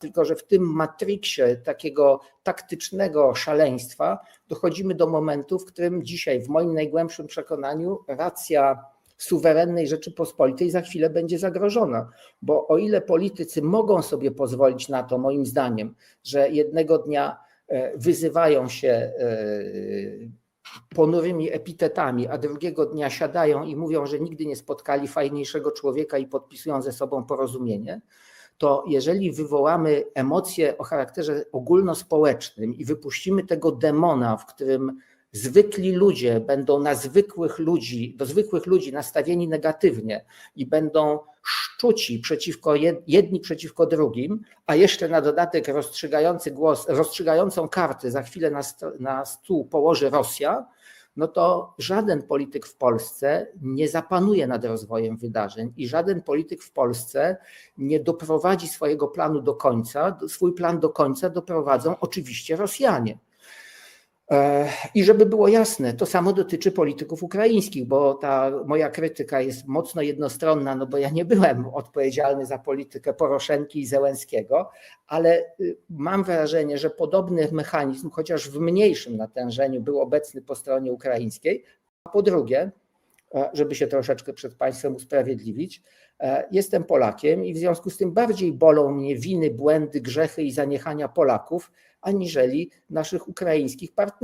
Tylko, że w tym matriksie takiego taktycznego szaleństwa dochodzimy do momentu, w którym dzisiaj, w moim najgłębszym przekonaniu, racja suwerennej Rzeczypospolitej za chwilę będzie zagrożona. Bo o ile politycy mogą sobie pozwolić na to, moim zdaniem, że jednego dnia e, wyzywają się e, ponurymi epitetami, a drugiego dnia siadają i mówią, że nigdy nie spotkali fajniejszego człowieka i podpisują ze sobą porozumienie, to jeżeli wywołamy emocje o charakterze ogólnospołecznym i wypuścimy tego demona, w którym zwykli ludzie będą na zwykłych ludzi, do zwykłych ludzi nastawieni negatywnie i będą szczuci przeciwko jed- jedni przeciwko drugim, a jeszcze na dodatek rozstrzygający głos, rozstrzygającą kartę za chwilę na, na stół położy Rosja, no to żaden polityk w Polsce nie zapanuje nad rozwojem wydarzeń i żaden polityk w Polsce nie doprowadzi swojego planu do końca. Swój plan do końca doprowadzą oczywiście Rosjanie. E, I żeby było jasne, to samo dotyczy polityków ukraińskich, bo ta moja krytyka jest mocno jednostronna, no bo ja nie byłem odpowiedzialny za politykę Poroszenki i Zełenskiego, ale y, mam wrażenie, że podobny mechanizm, chociaż w mniejszym natężeniu, był obecny po stronie ukraińskiej. A po drugie, żeby się troszeczkę przed Państwem usprawiedliwić, e, jestem Polakiem i w związku z tym bardziej bolą mnie winy, błędy, grzechy i zaniechania Polaków, aniżeli naszych ukraińskich partnerów.